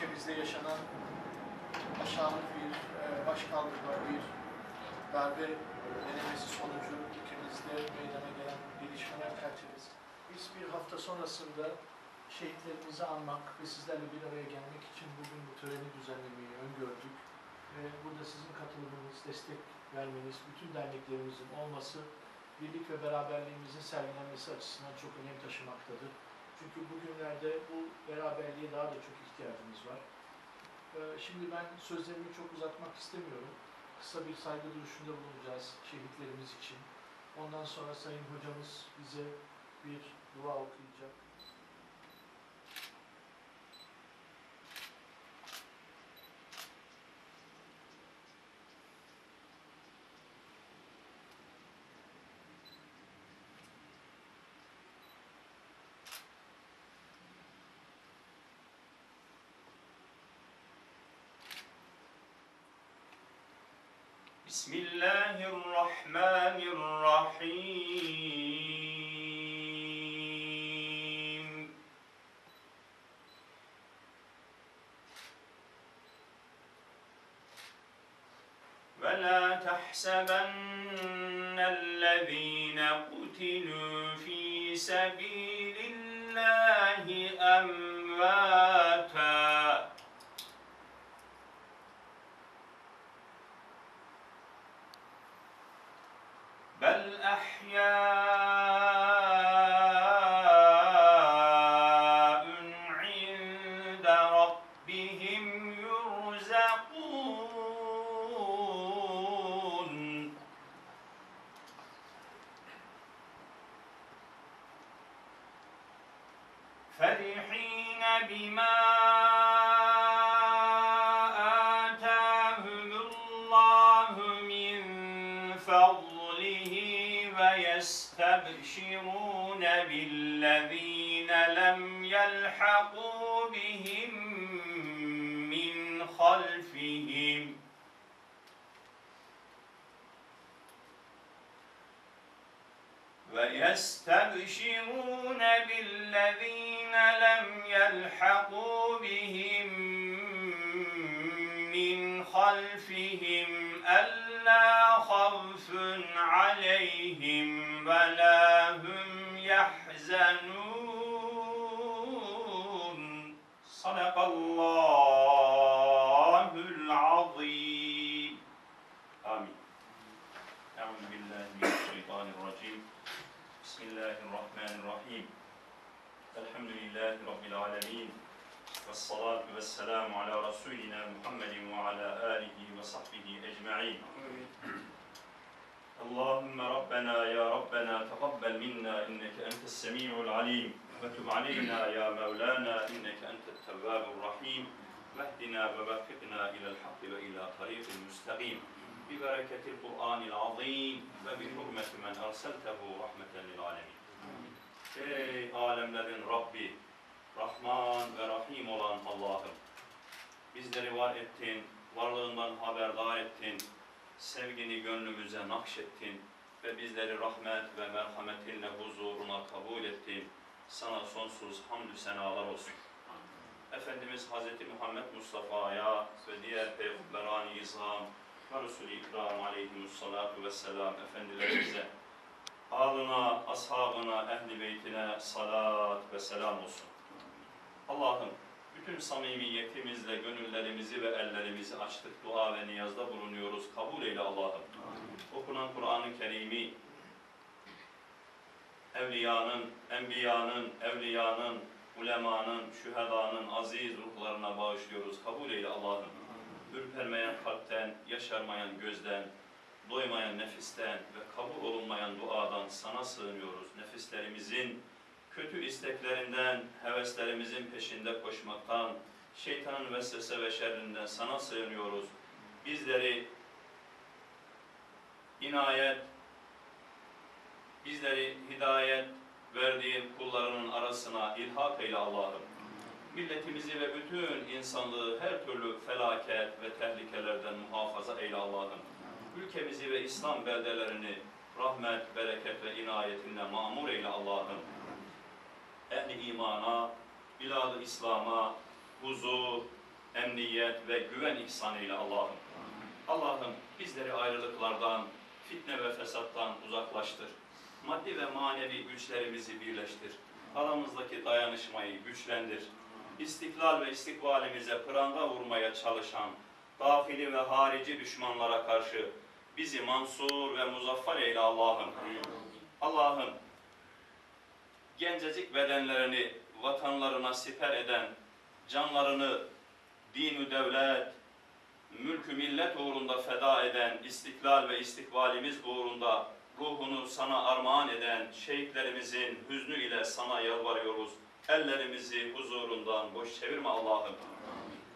ülkemizde yaşanan aşağılık bir e, başkaldırma, bir darbe denemesi sonucu ülkemizde meydana gelen gelişmeler çerçevesi. Biz bir hafta sonrasında şehitlerimizi anmak ve sizlerle bir araya gelmek için bugün bu töreni düzenlemeyi öngördük. Ve burada sizin katılımınız, destek vermeniz, bütün derneklerimizin olması birlik ve beraberliğimizin sergilenmesi açısından çok önem taşımaktadır. Çünkü bugünlerde bu beraberliğe daha da çok ihtiyacımız var. Ee, Şimdi ben sözlerimi çok uzatmak istemiyorum. Kısa bir saygı duruşunda bulunacağız şehitlerimiz için. Ondan sonra Sayın Hocamız bize bir dua okuyacak. بسم الله الرحمن الرحيم ولا تحسبن الذين قتلوا في سبيل الله أمواتا بل أحياء عند ربهم يرزقون. فرحين بما بالذين لم يلحقوا بهم من خلفهم. ويستبشرون بالذين لم يلحقوا بهم من خلفهم. صدق الله العظيم. آمين. أعوذ بالله من الشيطان الرجيم. بسم الله الرحمن الرحيم. الحمد لله رب العالمين. والصلاة والسلام على رسولنا محمد وعلى آله وصحبه أجمعين. اللهم ربنا يا ربنا تقبل منا إنك أنت السميع العليم. وتب علينا يا مولانا إنك أنت التواب الرحيم واهدنا ووفقنا إلى الحق وإلى طريق مستقيم ببركة القرآن العظيم وبحرمة من أرسلته رحمة للعالمين Ey alemlerin Rabbi, Rahman ve Rahim olan Allah'ım, bizleri var ettin, varlığından haberdar ettin, sevgini gönlümüze nakşettin ve bizleri rahmet ve merhametinle huzuruna kabul ettin. Sana sonsuz hamdü senalar olsun. Efendimiz Hz. Muhammed Mustafa'ya ve diğer peygamberan-ı izam ve Resul-i İkram aleyhimussalatu vesselam efendilerimize, alına, ashabına, ehli beytine salat ve selam olsun. Allah'ım bütün samimiyetimizle gönüllerimizi ve ellerimizi açtık, dua ve niyazda bulunuyoruz. Kabul eyle Allah'ım. Okunan Kur'an-ı Kerim'i evliyanın, enbiyanın, evliyanın, ulemanın, şühedanın aziz ruhlarına bağışlıyoruz. Kabul eyle Allah'ım. Ürpermeyen kalpten, yaşarmayan gözden, doymayan nefisten ve kabul olunmayan duadan sana sığınıyoruz. Nefislerimizin kötü isteklerinden, heveslerimizin peşinde koşmaktan, şeytanın vesvese ve şerrinden sana sığınıyoruz. Bizleri inayet, bizleri hidayet verdiğin kullarının arasına ilhak eyle Allah'ım. Milletimizi ve bütün insanlığı her türlü felaket ve tehlikelerden muhafaza eyle Allah'ım. Ülkemizi ve İslam beldelerini rahmet, bereket ve inayetinle mamur eyle Allah'ım. Ehli imana, bilad-ı İslam'a huzur, emniyet ve güven ihsan eyle Allah'ım. Allah'ım bizleri ayrılıklardan, fitne ve fesattan uzaklaştır. Maddi ve manevi güçlerimizi birleştir. Aramızdaki dayanışmayı güçlendir. İstiklal ve istikbalimize pranga vurmaya çalışan, dahili ve harici düşmanlara karşı bizi mansur ve muzaffer eyle Allah'ım. Allah'ım gencecik bedenlerini vatanlarına siper eden, canlarını dinü devlet, mülkü millet uğrunda feda eden, istiklal ve istikbalimiz uğrunda ruhunu sana armağan eden şehitlerimizin hüznü ile sana yalvarıyoruz. Ellerimizi huzurundan boş çevirme Allah'ım.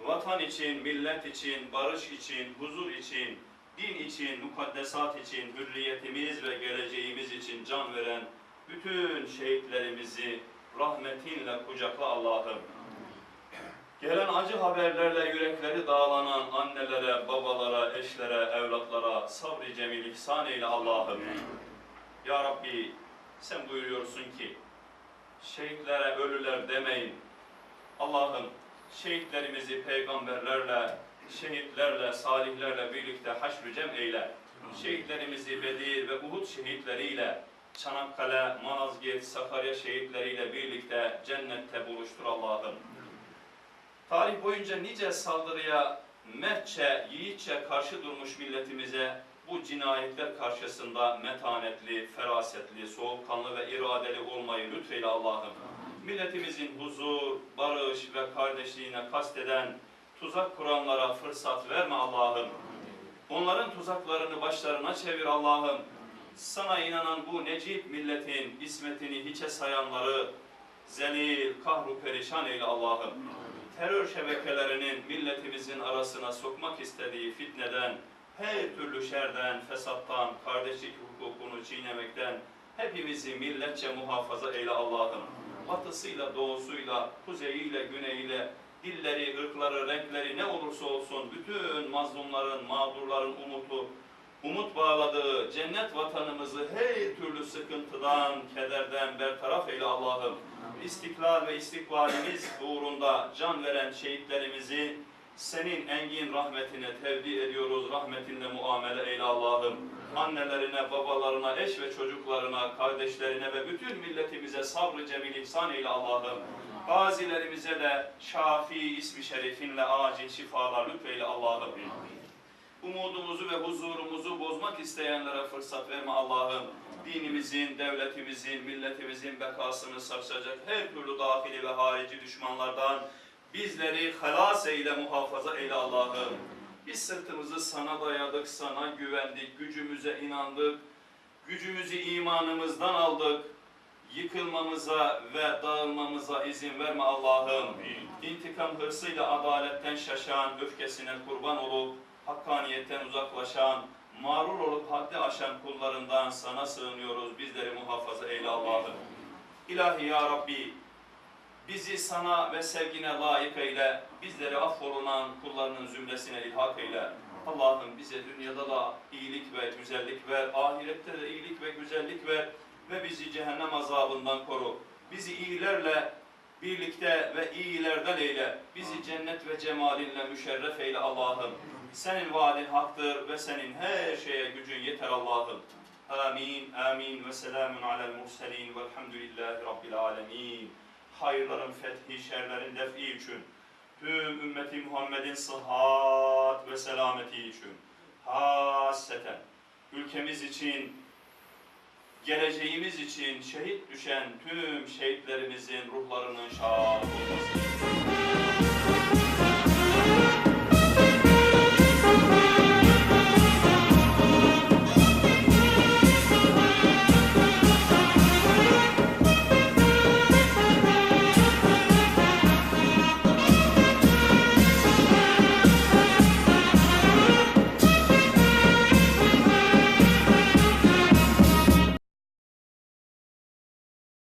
Vatan için, millet için, barış için, huzur için, din için, mukaddesat için, hürriyetimiz ve geleceğimiz için can veren bütün şehitlerimizi rahmetinle kucakla Allah'ım. Gelen acı haberlerle yürekleri dağlanan annelere, babalara, eşlere, evlatlara sabri cemil ihsan eyle Allah'ım. Ya Rabbi sen buyuruyorsun ki şehitlere ölüler demeyin. Allah'ım şehitlerimizi peygamberlerle, şehitlerle, salihlerle birlikte haşr-ı cem eyle. Şehitlerimizi Bedir ve Uhud şehitleriyle Çanakkale, Malazgirt, Sakarya şehitleriyle birlikte cennette buluştur Allah'ım. Tarih boyunca nice saldırıya mertçe, yiğitçe karşı durmuş milletimize bu cinayetler karşısında metanetli, ferasetli, soğukkanlı ve iradeli olmayı lütfeyle Allah'ım. Milletimizin huzur, barış ve kardeşliğine kasteden tuzak kuranlara fırsat verme Allah'ım. Onların tuzaklarını başlarına çevir Allah'ım. Sana inanan bu necip milletin ismetini hiçe sayanları zelil, kahru perişan eyle Allah'ım terör şebekelerinin milletimizin arasına sokmak istediği fitneden, her türlü şerden, fesattan, kardeşlik hukukunu çiğnemekten hepimizi milletçe muhafaza eyle Allah'ım. Batısıyla, doğusuyla, kuzeyiyle, güneyiyle, dilleri, ırkları, renkleri ne olursa olsun bütün mazlumların, mağdurların umutu, umut bağladığı cennet vatanımızı her türlü sıkıntıdan, kederden bertaraf eyle Allah'ım istiklal ve istikbalimiz uğrunda can veren şehitlerimizi senin engin rahmetine tevdi ediyoruz. Rahmetinle muamele eyle Allah'ım. Annelerine, babalarına, eş ve çocuklarına, kardeşlerine ve bütün milletimize sabrı cemil ihsan eyle Allah'ım. Gazilerimize de Şafi ismi şerifinle acil şifalar lütfeyle Allah'ım. Umudumuzu ve huzurumuzu bozmak isteyenlere fırsat verme Allah'ım. Dinimizin, devletimizin, milletimizin bekasını sarsacak her türlü dahili ve harici düşmanlardan bizleri halas eyle, muhafaza eyle Allah'ım. Biz sırtımızı sana dayadık, sana güvendik, gücümüze inandık, gücümüzü imanımızdan aldık. Yıkılmamıza ve dağılmamıza izin verme Allah'ım. İntikam hırsıyla adaletten şaşan, öfkesine kurban olup, hakkaniyetten uzaklaşan, mağrur olup haddi aşan kullarından sana sığınıyoruz. Bizleri muhafaza eyle Allah'ım. İlahi ya Rabbi, bizi sana ve sevgine layık eyle. Bizleri affolunan kullarının zümresine ilhak eyle. Allah'ım bize dünyada da iyilik ve güzellik ver, ahirette de iyilik ve güzellik ver ve bizi cehennem azabından koru. Bizi iyilerle birlikte ve iyilerden eyle. Bizi cennet ve cemalinle müşerref eyle Allah'ım. Senin vaadin haktır ve senin her şeye gücün yeter Allah'ım. Amin, amin ve selamun alel murselin velhamdülillahi rabbil alemin. Hayırların fethi, şerlerin defi için, tüm ümmeti Muhammed'in sıhhat ve selameti için, hasseten, ülkemiz için, geleceğimiz için şehit düşen tüm şehitlerimizin ruhlarının şad olması için.